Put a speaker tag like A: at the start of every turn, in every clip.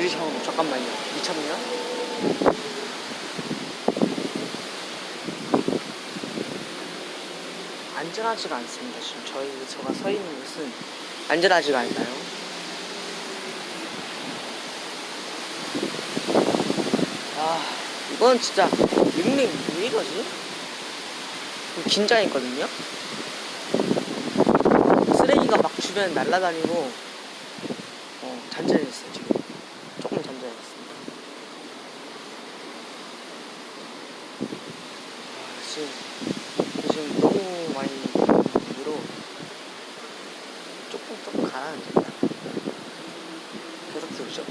A: 유리창 잠깐만요. 미쳤냐? 안전하지가 않습니다. 지금 저희 저가 서 있는 곳은 안전하지가 않나요? 아 이건 진짜 링링 왜 이러지? 좀 긴장했거든요. 쓰레기가 막 주변에 날아다니고 어 잔잔했어요 지금 조금 잔잔했습니다. 아, 지금 지금 너무 많이 위로 조금 조금 가라앉았다. 계속 들죠.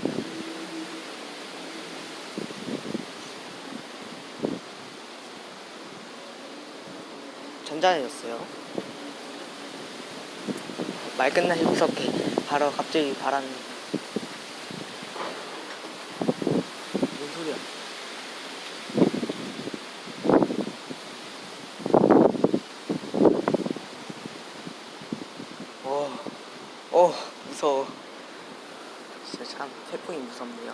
A: 잔잔해졌어요. 말 끝나기 무섭게 바로 갑자기 바람이 뭔 소리야? 어, 어 무서워. 진짜 참 태풍이 무섭네요.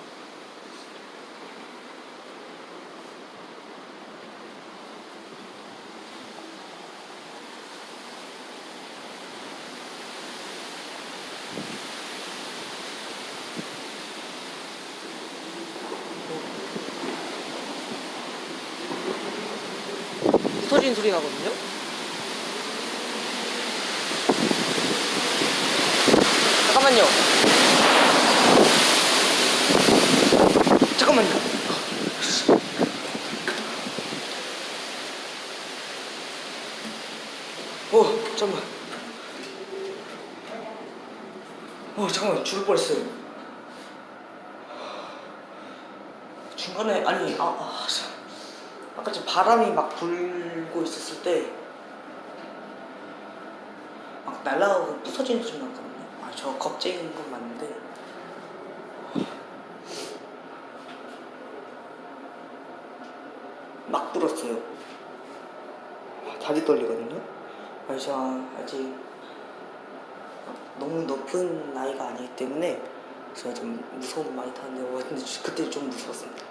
A: 부서진 소리 나거든요? 잠깐만요. 잠깐만요. 오, 잠깐만. 어, 잠깐만. 죽을 뻔했어요. 중간에 아니, 아, 아, 참. 아까 좀 바람이 막 불고 있었을 때 막 날아가고 부서지는 소리 났거든요. 아, 저 겁쟁인 건 맞는데. 막 불었어요. 아, 다리 떨리거든요. 저 아직 너무 높은 나이가 아니기 때문에 제가 좀 무서움 많이 타는데, 어, 근데 그때 좀 무서웠습니다.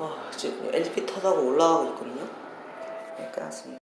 A: 아, 지금 엘리베이터 타고 올라가고 있거든요. 네, 끝났습니다.